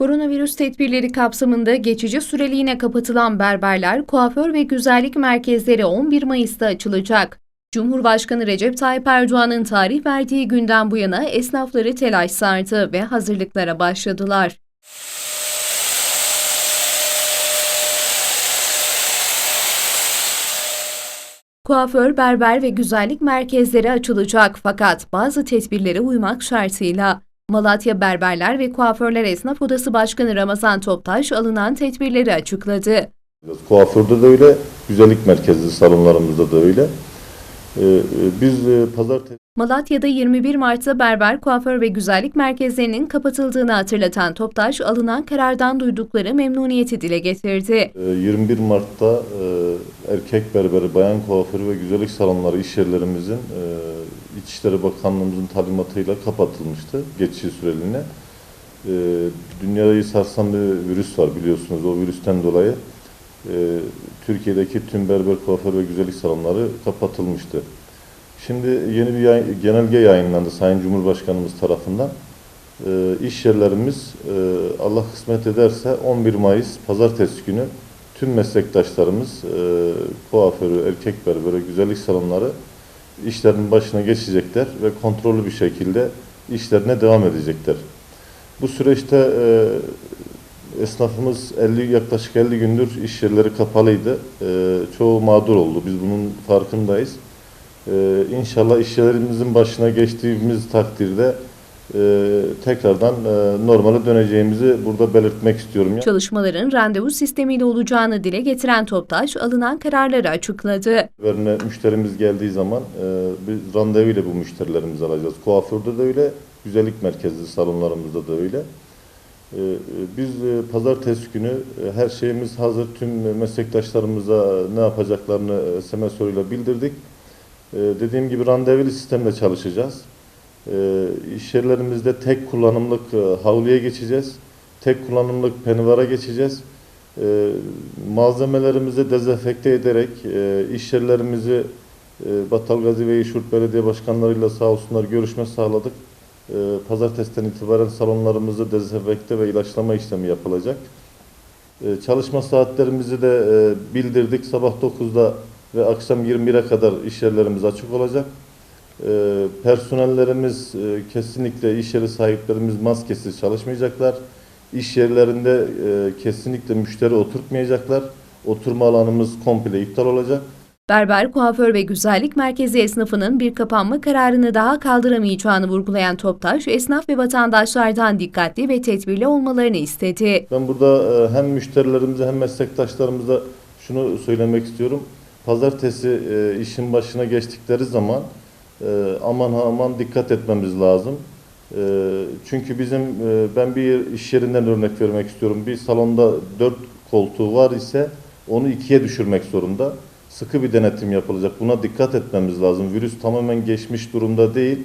Koronavirüs tedbirleri kapsamında geçici süreliğine kapatılan berberler, kuaför ve güzellik merkezleri 11 Mayıs'ta açılacak. Cumhurbaşkanı Recep Tayyip Erdoğan'ın tarih verdiği günden bu yana esnafları telaş sardı ve hazırlıklara başladılar. Kuaför, berber ve güzellik merkezleri açılacak fakat bazı tedbirlere uymak şartıyla. Malatya Berberler ve Kuaförler Esnaf Odası Başkanı Ramazan Toptaş alınan tedbirleri açıkladı. Kuaförde de öyle, güzellik merkezli salonlarımızda da öyle. Ee, e, biz e, pazartesi Malatya'da 21 Mart'ta berber, kuaför ve güzellik merkezlerinin kapatıldığını hatırlatan Toptaş, alınan karardan duydukları memnuniyeti dile getirdi. e, 21 Mart'ta e, erkek berberi, bayan kuaförü ve güzellik salonları iş yerlerimizin e, İçişleri Bakanlığımızın talimatıyla kapatılmıştı geçici süreliğine. E, Dünyayı sarsan bir virüs var biliyorsunuz. O virüsten dolayı e, Türkiye'deki tüm berber, kuaför ve güzellik salonları kapatılmıştı. Şimdi yeni bir yay- genelge yayınlandı Sayın Cumhurbaşkanımız tarafından. Ee, iş yerlerimiz e, Allah kısmet ederse 11 Mayıs pazartesi günü tüm meslektaşlarımız e, kuaförü, erkek berberi, güzellik salonları işlerinin başına geçecekler ve kontrollü bir şekilde işlerine devam edecekler. Bu süreçte e, esnafımız 50 yaklaşık 50 gündür iş yerleri kapalıydı. E, çoğu mağdur oldu. Biz bunun farkındayız. Ee, inşallah işçilerimizin başına geçtiğimiz takdirde e, tekrardan e, normale döneceğimizi burada belirtmek istiyorum. Çalışmaların randevu sistemiyle olacağını dile getiren Toptaş, alınan kararları açıkladı. Verine müşterimiz geldiği zaman e, biz randevu ile bu müşterilerimizi alacağız. Kuaförde de öyle, güzellik merkezli salonlarımızda da öyle. E, e, Biz e, pazartesi günü e, her şeyimiz hazır. Tüm meslektaşlarımıza ne yapacaklarını e, SMS soruyla bildirdik. E, Dediğim gibi randevulu sistemle çalışacağız. E, İş yerlerimizde tek kullanımlık e, havluya geçeceğiz. Tek kullanımlık penivara geçeceğiz. E, malzemelerimizi dezenfekte ederek e, iş yerlerimizi e, Battalgazi ve İşurt Belediye Başkanlarıyla sağ olsunlar görüşme sağladık. E, pazartesiden itibaren salonlarımızı dezenfekte ve ilaçlama işlemi yapılacak. Çalışma saatlerimizi de bildirdik. Sabah 9'da ve akşam 21'e kadar iş yerlerimiz açık olacak. E, personellerimiz e, kesinlikle iş yeri sahiplerimiz maskesiz çalışmayacaklar. İş yerlerinde e, kesinlikle müşteri oturtmayacaklar. Oturma alanımız komple iptal olacak. Berber, kuaför ve güzellik merkezi esnafının bir kapanma kararını daha kaldıramayacağını vurgulayan Toptaş, esnaf ve vatandaşlardan dikkatli ve tedbirli olmalarını istedi. Ben burada e, hem müşterilerimize hem meslektaşlarımıza şunu söylemek istiyorum. Pazartesi işin başına geçtikleri zaman e, aman ha aman dikkat etmemiz lazım. E, Çünkü bizim e, ben bir iş yerinden örnek vermek istiyorum. Bir salonda dört koltuğu var ise onu ikiye düşürmek zorunda. Sıkı bir denetim yapılacak. Buna dikkat etmemiz lazım. Virüs tamamen geçmiş durumda değil.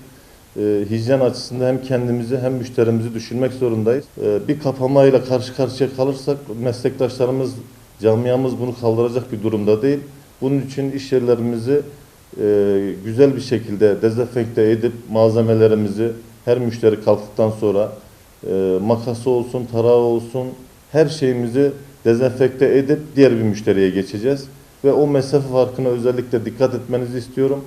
E, hijyen açısından hem kendimizi hem müşterimizi düşünmek zorundayız. E, bir kapamayla karşı karşıya kalırsak meslektaşlarımız, camiamız bunu kaldıracak bir durumda değil. Bunun için iş yerlerimizi e, güzel bir şekilde dezenfekte edip malzemelerimizi her müşteri kalktıktan sonra e, makası olsun, tarağı olsun her şeyimizi dezenfekte edip diğer bir müşteriye geçeceğiz. Ve o mesafe farkına özellikle dikkat etmenizi istiyorum.